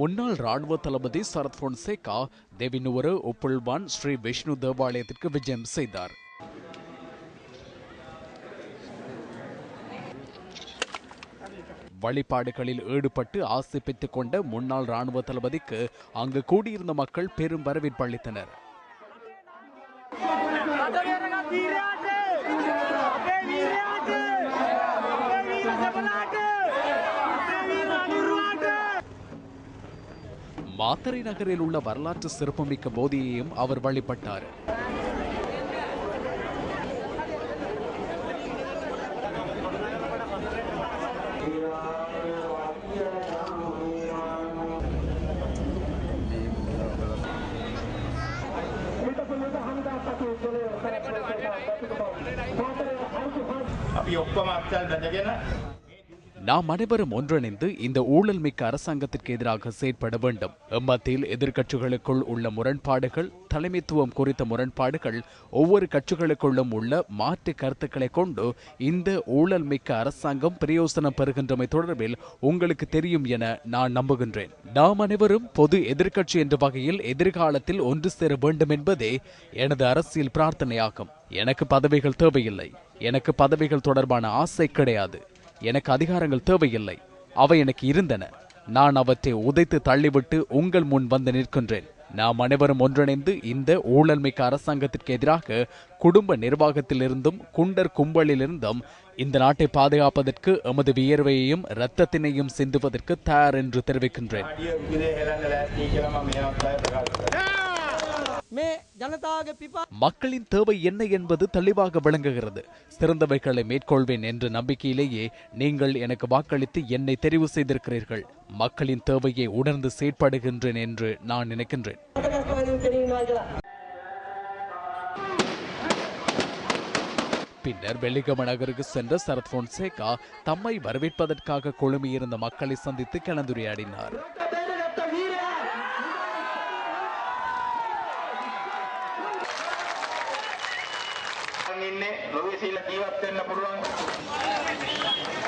முன்னாள் ராணுவ தளபதி சரத் பொன்சேகா தேவினுவர உப்புள்வான் ஸ்ரீ விஷ்ணு தேவாலயத்திற்கு விஜயம் செய்தார். வழிபாடுகளில் ஈடுபட்டு ஆசை பெற்றுக் கொண்ட முன்னாள் ராணுவ தளபதிக்கு அங்கு கூடியிருந்த மக்கள் பெரும் வரவேற்பு அளித்தனர். மாத்தறை நகரில் உள்ள வரலாற்று சிறப்புமிக்க போதியையும் அவர் வழிபட்டார் අපි ඔක්කොම අත්සල් බැඳගෙන நாம் அனைவரும் ஒன்றிணைந்து இந்த ஊழல் மிக்க அரசாங்கத்திற்கு எதிராக செயற்பட வேண்டும். எம்மத்தியில் எதிர்க்கட்சிகளுக்குள் உள்ள முரண்பாடுகள் தலைமைத்துவம் குறித்த முரண்பாடுகள் ஒவ்வொரு கட்சிகளுக்குள்ளும் உள்ள மாற்று கருத்துக்களை கொண்டு இந்த ஊழல் மிக்க அரசாங்கம் பிரயோசனம் பெறுகின்றமை தொடர்பில் உங்களுக்கு தெரியும் என நான் நம்புகின்றேன். நாம் அனைவரும் பொது எதிர்க்கட்சி என்ற வகையில் எதிர்காலத்தில் ஒன்று சேர வேண்டும் என்பதே எனது அரசியல் பிரார்த்தனையாகும். எனக்கு பதவிகள் தேவையில்லை. எனக்கு பதவிகள் தொடர்பான ஆசை கிடையாது. எனக்கு அதிகாரங்கள் தேவையில்லை. அவை எனக்கு இருந்தன. நான் அவற்றை உதைத்து தள்ளிவிட்டு உங்கள் முன் வந்து நிற்கின்றேன். நாம் அனைவரும் ஒன்றிணைந்து இந்த ஊழல்மிக்க அரசாங்கத்திற்கு எதிராக குடும்ப நிர்வாகத்திலிருந்தும் குண்டர் கும்பலிலிருந்தும் இந்த நாட்டை பாதுகாப்பதற்கு எமது வியர்வையையும் இரத்தத்தினையும் சிந்துவதற்கு தயார் என்று தெரிவிக்கின்றேன். மக்களின் தேவை என்ன என்பது தெளிவாக விளங்குகிறது. சிறந்தவைகளை மேற்கொள்வேன் என்ற நம்பிக்கையிலேயே நீங்கள் எனக்கு வாக்களித்து என்னை தெரிவு செய்திருக்கிறீர்கள். மக்களின் தேவையை உணர்ந்து செயற்படுகின்றேன் என்று நான் நினைக்கின்றேன். பின்னர் வெள்ளிகம நகருக்கு சென்ற சரத் பொன்சேகா தம்மை வரவேற்பதற்காக குழுமியிருந்த மக்களை சந்தித்து கலந்துரையாடினார். ඉන්නේ. ලෝකෙ සීල ජීවත් වෙන්න පුළුවන්.